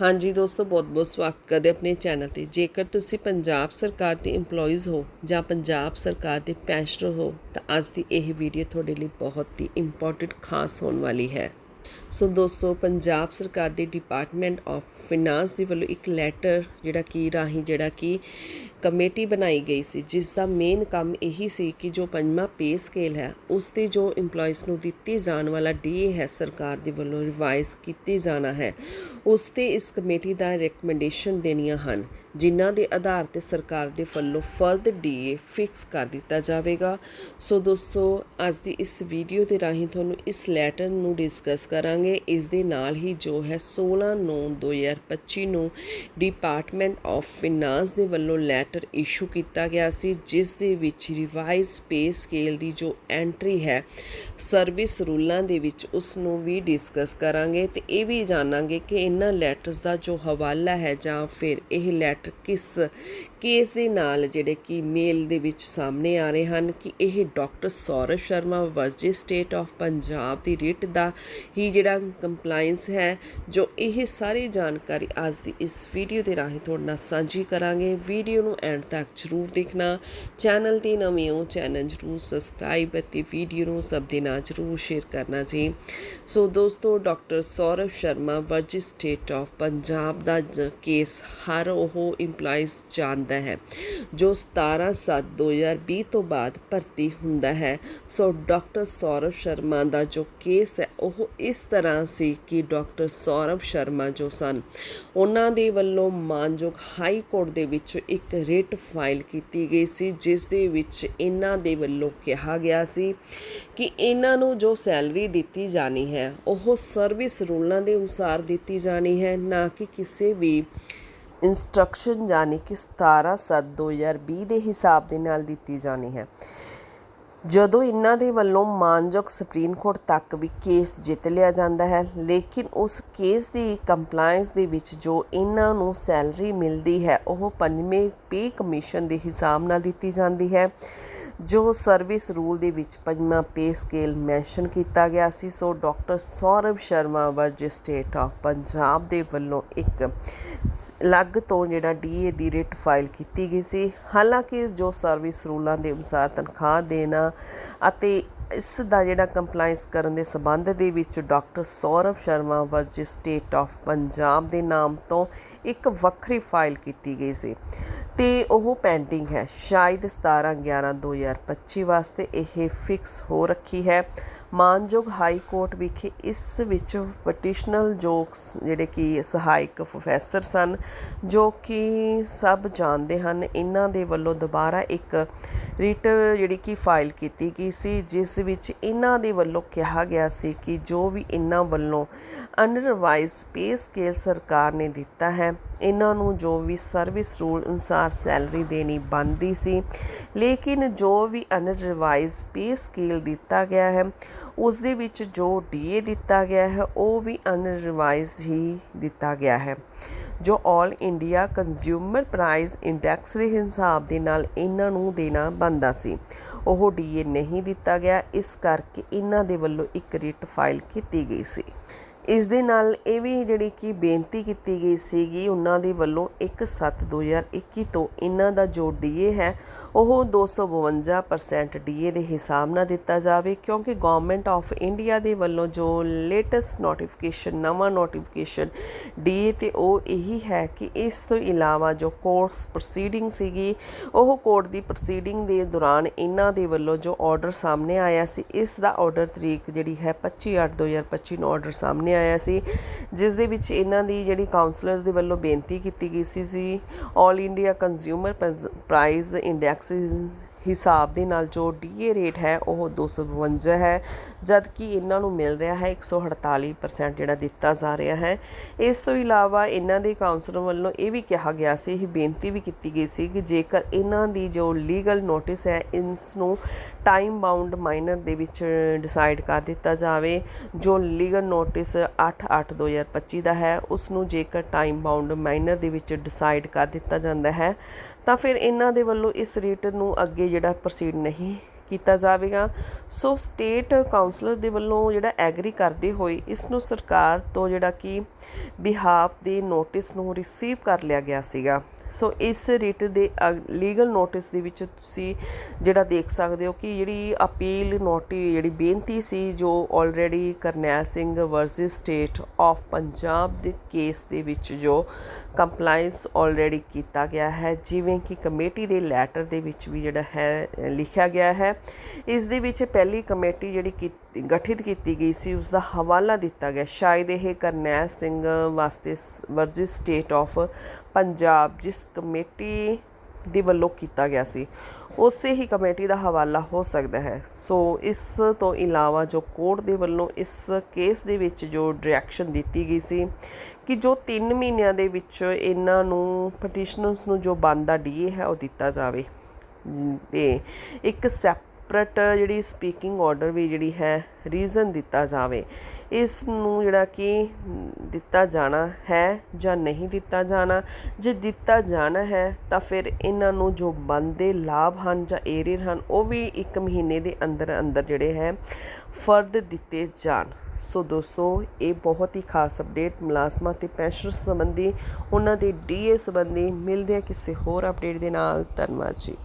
ਹਾਂਜੀ ਦੋਸਤੋ ਬਹੁਤ-ਬਹੁਤ ਸਵਾਗਤ ਕਰਦੇ ਆਪਣੇ ਚੈਨਲ ਤੇ। ਜੇਕਰ ਤੁਸੀਂ ਪੰਜਾਬ ਸਰਕਾਰ ਦੇ EMPLOYEES ਹੋ ਜਾਂ ਪੰਜਾਬ ਸਰਕਾਰ ਦੇ ਪੈਨਸ਼ਨਰ ਹੋ, ਤਾਂ ਅੱਜ ਦੀ ਇਹ ਵੀਡੀਓ ਤੁਹਾਡੇ ਲਈ ਬਹੁਤ ਹੀ ਇੰਪੋਰਟੈਂਟ ਖਾਸ ਹੋਣ ਵਾਲੀ ਹੈ। ਸੋ ਦੋਸਤੋ, ਪੰਜਾਬ ਸਰਕਾਰ ਦੇ ਡਿਪਾਰਟਮੈਂਟ ਆਫ ਫਾਈਨਾਂਸ ਦੇ ਵੱਲੋਂ ਇੱਕ ਲੈਟਰ ਜਿਹੜਾ ਕਿ ਰਾਹੀਂ ਜਿਹੜਾ ਕਿ ਕਮੇਟੀ ਬਣਾਈ ਗਈ ਸੀ, ਜਿਸ ਦਾ ਮੇਨ ਕੰਮ ਇਹੀ ਸੀ ਕਿ ਜੋ ਪੰਜਵਾਂ ਪੇ ਸਕੇਲ ਹੈ, ਉਸ ਤੇ ਜੋ EMPLOYEES ਨੂੰ ਦਿੱਤੀ ਜਾਣ ਵਾਲਾ ਡੀਏ ਹੈ ਸਰਕਾਰ ਦੇ ਵੱਲੋਂ ਰਿਵਾਈਜ਼ ਕੀਤੀ ਜਾਣਾ ਹੈ, ਉਸ ਤੇ ਇਸ ਕਮੇਟੀ ਦਾ ਰეკਮੈਂਡੇਸ਼ਨ ਦੇਣੀਆਂ ਹਨ। ਜਿਨ੍ਹਾਂ ਦੇ ਆਧਾਰ ਤੇ ਸਰਕਾਰ ਦੇ ਵੱਲੋਂ ਫਰਦ ਡੀਏ ਫਿਕਸ ਕਰ ਦਿੱਤਾ ਜਾਵੇਗਾ। ਸੋ ਦੋਸਤੋ, ਅੱਜ ਦੀ ਇਸ ਵੀਡੀਓ ਦੇ ਰਾਹੀਂ ਤੁਹਾਨੂੰ ਇਸ ਲੈਟਰ ਨੂੰ ਡਿਸਕਸ ਕਰਾਂਗੇ। ਇਸ ਦੇ ਨਾਲ ਹੀ ਜੋ ਹੈ 16 9 2025 ਨੂੰ ਡਿਪਾਰਟਮੈਂਟ ਆਫ ਫਾਈਨਾਂਸ ਦੇ ਵੱਲੋਂ ਲੈਟਰ ਇਸ਼ੂ ਕੀਤਾ ਗਿਆ ਸੀ, ਜਿਸ ਦੇ ਵਿੱਚ ਰਿਵਾਈਜ਼ ਪੇ ਸਕੇਲ ਦੀ ਜੋ ਐਂਟਰੀ ਹੈ ਸਰਵਿਸ ਰੂਲਾਂ ਦੇ ਵਿੱਚ ਉਸ ਨੂੰ ਵੀ ਡਿਸਕਸ ਕਰਾਂਗੇ ਤੇ ਇਹ ਵੀ ਜਾਣਾਂਗੇ ਕਿ ਇਹਨਾਂ ਲੈਟਰਸ ਦਾ ਜੋ ਹਵਾਲਾ ਹੈ ਜਾਂ ਫਿਰ ਇਹ ਲੈਟਰ ਕਿਸ ਕੇਸ ਦੇ ਨਾਲ ਜਿਹੜੇ ਕਿ ਮੇਲ ਦੇ ਵਿੱਚ ਸਾਹਮਣੇ ਆ ਰਹੇ ਹਨ ਕਿ ਇਹ doctor Saurav Sharma versus state of Punjab the writ ਦਾ ਹੀ ਜਿਹੜਾ ਕੰਪਲਾਈਂਸ ਹੈ, ਜੋ ਇਹ ਸਾਰੀ ਜਾਣਕਾਰੀ ਅੱਜ ਦੀ ਇਸ ਵੀਡੀਓ ਦੇ ਰਾਹੀਂ ਤੁਹਾਡੇ ਨਾਲ ਸਾਂਝੀ ਕਰਾਂਗੇ। ਵੀਡੀਓ ਨੂੰ ਐਂਡ ਤੱਕ ਜ਼ਰੂਰ ਦੇਖਣਾ। ਚੈਨਲ ਤੇ ਨਵੇਂ ਹੋ ਚੈਨਲ ਜ਼ਰੂਰ ਸਬਸਕ੍ਰਾਈਬ ਅਤੇ ਵੀਡੀਓ ਨੂੰ ਸਭ ਦੇ ਨਾਲ ਜ਼ਰੂਰ ਸ਼ੇਅਰ ਕਰਨਾ ਜੀ। ਸੋ ਦੋਸਤੋ, doctor Saurav Sharma versus state of Punjab ਦਾ ਜ- ਕੇਸ ਹਰ ਉਹ ਇੰਪਲਾਈਜ਼ ਜਾਣਦਾ ਹੈ, ਜੋ 17 7 2020 ਤੋਂ ਬਾਅਦ ਭਰਤੀ ਹੁੰਦਾ ਹੈ। ਸੋ ਡਾਕਟਰ ਸੌਰਵ ਸ਼ਰਮਾ ਦਾ ਜੋ ਕੇਸ ਹੈ, ਉਹ ਇਸ ਤਰ੍ਹਾਂ ਸੀ ਕਿ ਡਾਕਟਰ ਸੌਰਵ ਸ਼ਰਮਾ ਜੋ ਸਨ, ਉਹਨਾਂ ਦੇ ਵੱਲੋਂ ਮਾਨਯੋਗ ਹਾਈ ਕੋਰਟ ਦੇ ਵਿੱਚ ਇੱਕ ਰਿਟ ਫਾਈਲ ਕੀਤੀ ਗਈ ਸੀ, ਜਿਸ ਦੇ ਵਿੱਚ ਇਹਨਾਂ ਦੇ ਵੱਲੋਂ ਕਿਹਾ ਗਿਆ ਸੀ ਕਿ ਇਹਨਾਂ ਨੂੰ ਜੋ ਸੈਲਰੀ ਦਿੱਤੀ ਜਾਣੀ ਹੈ, ਉਹ ਸਰਵਿਸ ਰੂਲਾਂ ਦੇ ਅਨੁਸਾਰ ਦਿੱਤੀ ਜਾਣੀ ਹੈ, ਨਾ ਕਿ ਕਿਸੇ ਵੀ ਇੰਸਟਰਕਸ਼ਨ ਜਾਨੀ ਕਿ 17 7 2020 ਦੇ ਹਿਸਾਬ ਦੇ ਨਾਲ ਦਿੱਤੀ ਜਾਣੀ ਹੈ। ਜਦੋਂ ਇਹਨਾਂ ਦੇ ਵੱਲੋਂ ਮਾਨਯੋਗ ਸੁਪਰੀਮ ਕੋਰਟ ਤੱਕ ਵੀ ਕੇਸ ਜਿੱਤ ਲਿਆ ਜਾਂਦਾ ਹੈ, ਲੇਕਿਨ ਉਸ ਕੇਸ ਦੀ ਕੰਪਲਾਈਂਸ ਦੇ ਵਿੱਚ ਜੋ ਇਹਨਾਂ ਨੂੰ ਸੈਲਰੀ ਮਿਲਦੀ ਹੈ, ਉਹ ਪੰਜਵੇਂ ਪੇ ਕਮਿਸ਼ਨ ਦੇ ਹਿਸਾਬ ਨਾਲ ਦਿੱਤੀ ਜਾਂਦੀ ਹੈ। ਜੋ ਸਰਵਿਸ ਰੂਲ ਦੇ ਵਿੱਚ ਪੰਜਵਾਂ ਪੇ ਸਕੇਲ ਮੈਂਸ਼ਨ ਕੀਤਾ ਗਿਆ ਸੀ, so doctor Saurav Sharma versus of Punjab ਦੇ ਵੱਲੋਂ ਇੱਕ ਅਲੱਗ ਤੋਂ ਜਿਹੜਾ ਡੀਏ ਦੀ ਰਿਟ ਫਾਈਲ ਕੀਤੀ ਗਈ ਸੀ। ਹਾਲਾਂਕਿ ਜੋ ਸਰਵਿਸ ਰੂਲਾਂ ਦੇ ਅਨੁਸਾਰ ਤਨਖਾਹ ਦੇਣਾ ਅਤੇ ਇਸ ਦਾ ਜਿਹੜਾ ਕੰਪਲਾਈਂਸ ਕਰਨ ਦੇ ਸਬੰਧ ਦੇ ਵਿੱਚ doctor Saurav Sharma versus state of Punjab ਦੇ ਨਾਮ ਤੋਂ ਇੱਕ ਵੱਖਰੀ ਫਾਈਲ ਕੀਤੀ ਗਈ ਸੀ। ਤੇ ਉਹ ਪੈਂਡਿੰਗ ਹੈ। ਸ਼ਾਇਦ 17 11 2025 ਵਾਸਤੇ ਇਹ ਫਿਕਸ ਹੋ ਰੱਖੀ ਹੈ। ਮਾਨਯੋਗ ਹਾਈ ਕੋਰਟ ਵਿਖੇ ਇਸ ਵਿੱਚ ਪਟੀਸ਼ਨਲ ਜੋਕਸ ਜਿਹੜੇ ਕਿ ਸਹਾਇਕ ਪ੍ਰੋਫੈਸਰ ਸਨ, ਜੋ ਕਿ ਸਭ ਜਾਣਦੇ ਹਨ। ਇਹਨਾਂ ਦੇ ਵੱਲੋਂ ਦੁਬਾਰਾ ਇੱਕ ਰਿਟ ਜਿਹੜੀ ਕਿ ਫਾਈਲ ਕੀਤੀ ਗਈ ਸੀ, ਜਿਸ ਵਿੱਚ ਇਹਨਾਂ ਦੇ ਵੱਲੋਂ ਕਿਹਾ ਗਿਆ ਸੀ ਕਿ ਜੋ ਵੀ ਇਹਨਾਂ ਵੱਲੋਂ ਅਨਰਵਾਈਜ਼ ਪੇ ਸਕੇਲ ਸਰਕਾਰ ਨੇ ਦਿੱਤਾ ਹੈ, ਇਹਨਾਂ ਨੂੰ ਜੋ ਵੀ ਸਰਵਿਸ ਰੂਲ ਅਨੁਸਾਰ ਸੈਲਰੀ ਦੇਣੀ ਬਣਦੀ ਸੀ, ਲੇਕਿਨ ਜੋ ਵੀ ਅਨਰਵਾਈਜ਼ ਪੇ ਸਕੇਲ ਦਿੱਤਾ ਗਿਆ ਹੈ ਉਸ ਦੇ ਵਿੱਚ ਜੋ ਡੀਏ ਦਿੱਤਾ ਗਿਆ ਹੈ, ਉਹ ਵੀ ਅਨਰਿਵਾਈਜ਼ ਹੀ ਦਿੱਤਾ ਗਿਆ ਹੈ। ਜੋ all India consumer price index ਦੇ ਹਿਸਾਬ ਦੇ ਨਾਲ ਇਹਨਾਂ ਨੂੰ ਦੇਣਾ ਬੰਦਾ ਸੀ, ਉਹ ਡੀਏ ਨਹੀਂ ਦਿੱਤਾ ਗਿਆ। ਇਸ ਕਰਕੇ ਇਹਨਾਂ ਦੇ ਵੱਲੋਂ ਇੱਕ ਰਿਟ ਫਾਈਲ ਕੀਤੀ ਗਈ ਸੀ। ਇਸ ਦੇ ਨਾਲ ਇਹ ਵੀ ਜਿਹੜੀ ਕਿ ਬੇਨਤੀ ਕੀਤੀ ਗਈ ਸੀਗੀ, ਉਹਨਾਂ ਦੇ ਵੱਲੋਂ 1/7/2021 ਤੋਂ ਇਹਨਾਂ ਦਾ ਜੋ ਡੀਏ ਹੈ। ਉਹ 252% ਡੀਏ ਦੇ ਹਿਸਾਬ ਨਾਲ ਦਿੱਤਾ ਜਾਵੇ, ਕਿਉਂਕਿ ਗਵਰਨਮੈਂਟ ਆਫ ਇੰਡੀਆ ਦੇ ਵੱਲੋਂ ਜੋ ਲੇਟੈਸਟ ਨੋਟੀਫਿਕੇਸ਼ਨ ਨਵਾਂ ਨੋਟੀਫਿਕੇਸ਼ਨ ਡੀਏ ਤੇ ਉਹ ਇਹੀ ਹੈ ਕਿ ਇਸ ਤੋਂ ਇਲਾਵਾ ਜੋ ਕੋਰਸ ਪ੍ਰੋਸੀਡਿੰਗ ਸੀਗੀ, ਉਹ ਕੋਰਟ ਦੀ ਪ੍ਰੋਸੀਡਿੰਗ ਦੇ ਦੌਰਾਨ ਇਹਨਾਂ ਦੇ ਵੱਲੋਂ ਜੋ ਆਰਡਰ ਸਾਹਮਣੇ ਆਇਆ ਸੀ, ਇਸ ਦਾ ਆਰਡਰ ਤਰੀਕ ਜਿਹੜੀ ਹੈ 25/8/2025 ਨੂੰ ਆਰਡਰ ਸਾਹਮਣੇ ਆਇਆ ਸੀ, ਜਿਸ ਦੇ ਵਿੱਚ ਇਹਨਾਂ ਦੀ ਜਿਹੜੀ ਕਾਉਂਸਲਰਸ ਦੇ ਵੱਲੋਂ ਬੇਨਤੀ ਕੀਤੀ ਗਈ ਸੀ ਸੀ all India consumer price index ਹਿਸਾਬ ਦੇ ਨਾਲ ਜੋ ਡੀਏ ਰੇਟ ਹੈ, ਉਹ 252 ਹੈ ਜਦ ਕਿ ਇਹਨਾਂ ਨੂੰ ਮਿਲ ਰਿਹਾ ਹੈ 148% ਜਿਹੜਾ ਦਿੱਤਾ ਜਾ ਰਿਹਾ ਹੈ। ਇਸ ਤੋਂ ਇਲਾਵਾ ਇਹਨਾਂ ਦੇ ਕਾਉਂਸਲਰ ਵੱਲੋਂ ਇਹ ਵੀ ਕਿਹਾ ਗਿਆ ਸੀ, ਇਹ ਬੇਨਤੀ ਵੀ ਕੀਤੀ ਗਈ ਸੀ ਕਿ ਜੇਕਰ ਇਹਨਾਂ ਦੀ ਜੋ ਲੀਗਲ ਨੋਟਿਸ ਹੈ, ਇਸ ਨੂੰ ਟਾਈਮ ਬਾਉਂਡ ਮਾਈਨਰ ਦੇ ਵਿੱਚ ਡਿਸਾਈਡ ਕਰ ਦਿੱਤਾ ਜਾਵੇ। ਜੋ ਲੀਗਲ ਨੋਟਿਸ 8/8/2025 ਦਾ ਹੈ, ਉਸ ਨੂੰ ਜੇਕਰ ਟਾਈਮ ਬਾਉਂਡ ਮਾਈਨਰ ਦੇ ਵਿੱਚ ਡਿਸਾਈਡ ਕਰ ਦਿੱਤਾ ਜਾਂਦਾ ਹੈ ਤਾਂ ਫਿਰ ਇਹਨਾਂ ਦੇ ਵੱਲੋਂ ਇਸ ਰੇਟ ਨੂੰ ਅੱਗੇ ਜਿਹੜਾ ਪ੍ਰੋਸੀਡ ਨਹੀਂ ਕੀਤਾ ਜਾਵੇਗਾ। ਸੋ ਸਟੇਟ ਕਾਉਂਸਲਰ ਦੇ ਵੱਲੋਂ ਜਿਹੜਾ ਐਗਰੀ ਕਰਦੇ ਹੋਏ ਇਸ ਨੂੰ ਸਰਕਾਰ ਤੋਂ ਜਿਹੜਾ ਕਿ ਬਿਹਾਫ ਦੇ ਨੋਟਿਸ ਨੂੰ ਰਿਸੀਵ ਕਰ ਲਿਆ ਗਿਆ ਸੀਗਾ। ਸੋ ਇਸ ਰਿਟ ਦੇ ਲੀਗਲ ਨੋਟਿਸ ਦੇ ਵਿੱਚ ਤੁਸੀਂ ਜਿਹੜਾ ਦੇਖ ਸਕਦੇ ਹੋ ਕਿ ਜਿਹੜੀ ਅਪੀਲ ਨੋਟੀ, ਜਿਹੜੀ ਬੇਨਤੀ ਸੀ ਜੋ already Karnail Singh versus state of Punjab ਦੇ ਕੇਸ ਦੇ ਵਿੱਚ ਜੋ ਕੰਪਲਾਈਂਸ ਆਲਰੇਡੀ ਕੀਤਾ ਗਿਆ ਹੈ, ਜਿਵੇਂ ਕਿ ਕਮੇਟੀ ਦੇ ਲੈਟਰ ਦੇ ਵਿੱਚ ਵੀ ਜਿਹੜਾ ਹੈ, ਲਿਖਿਆ ਗਿਆ ਹੈ। ਇਸ ਦੇ ਵਿੱਚ ਪਹਿਲੀ ਕਮੇਟੀ ਜਿਹੜੀ ਕੀਤੀ- ਗਠਿਤ ਕੀਤੀ ਗਈ ਸੀ ਉਸ ਦਾ ਹਵਾਲਾ ਦਿੱਤਾ ਗਿਆ। ਸ਼ਾਇਦ ਇਹ ਕਰਨੈਲ ਸਿੰਘ ਵਾਸਤੇ ਵਰਜਿਸ ਸਟੇਟ ਆਫ ਪੰਜਾਬ ਜਿਸ ਕਮੇਟੀ ਦੇ ਵੱਲੋਂ ਕੀਤਾ ਗਿਆ ਸੀ ਉਸੇ ਹੀ ਕਮੇਟੀ ਦਾ ਹਵਾਲਾ ਹੋ ਸਕਦਾ ਹੈ। ਸੋ ਇਸ ਤੋਂ ਇਲਾਵਾ ਜੋ ਕੋਰਟ ਦੇ ਵੱਲੋਂ ਇਸ ਕੇਸ ਦੇ ਵਿੱਚ ਜੋ ਡਾਇਰੈਕਸ਼ਨ ਦਿੱਤੀ ਗਈ ਸੀ ਕਿ ਜੋ 3 ਮਹੀਨਿਆਂ ਦੇ ਵਿੱਚ ਇਹਨਾਂ ਨੂੰ ਪਟੀਸ਼ਨਰਸ ਨੂੰ ਜੋ ਬਣਦਾ ਡੀਏ ਹੈ ਉਹ ਦਿੱਤਾ ਜਾਵੇ। ਮ, ਤੇ ਇੱਕ ਸੈਪਰੇਟ ਜਿਹੜੀ ਸਪੀਕਿੰਗ ਆਰਡਰ ਵੀ ਜਿਹੜੀ ਹੈ, ਰੀਜ਼ਨ ਦਿੱਤਾ ਜਾਵੇ। ਇਸ ਨੂੰ ਜਿਹੜਾ ਕਿ ਦਿੱਤਾ ਜਾਣਾ ਹੈ ਜਾਂ ਨਹੀਂ ਦਿੱਤਾ ਜਾਣਾ, ਜੇ ਦਿੱਤਾ ਜਾਣਾ ਹੈ, ਤਾਂ ਫਿਰ ਇਹਨਾਂ ਨੂੰ ਜੋ ਬਣਦੇ ਲਾਭ ਹਨ ਜਾਂ ਏਰੀਅਰ ਹਨ, ਉਹ ਵੀ 1 ਮਹੀਨੇ ਦੇ ਅੰਦਰ ਅੰਦਰ ਜਿਹੜੇ ਹੈ, ਫਰਦ ਦਿੱਤੇ ਜਾਣ। ਸੋ ਦੋਸਤੋ, ਇਹ ਬਹੁਤ ਹੀ ਖਾਸ ਅਪਡੇਟ ਮੁਲਾਜ਼ਮਾਂ ਤੇ ਪੈਨਸ਼ਨ ਸੰਬੰਧੀ, ਉਹਨਾਂ ਦੇ ਡੀਏ ਸੰਬੰਧੀ ਮਿਲਦੇ ਆ ਕਿਸੇ ਹੋਰ ਅਪਡੇਟ ਦੇ ਨਾਲ। ਧੰਨਵਾਦ ਜੀ।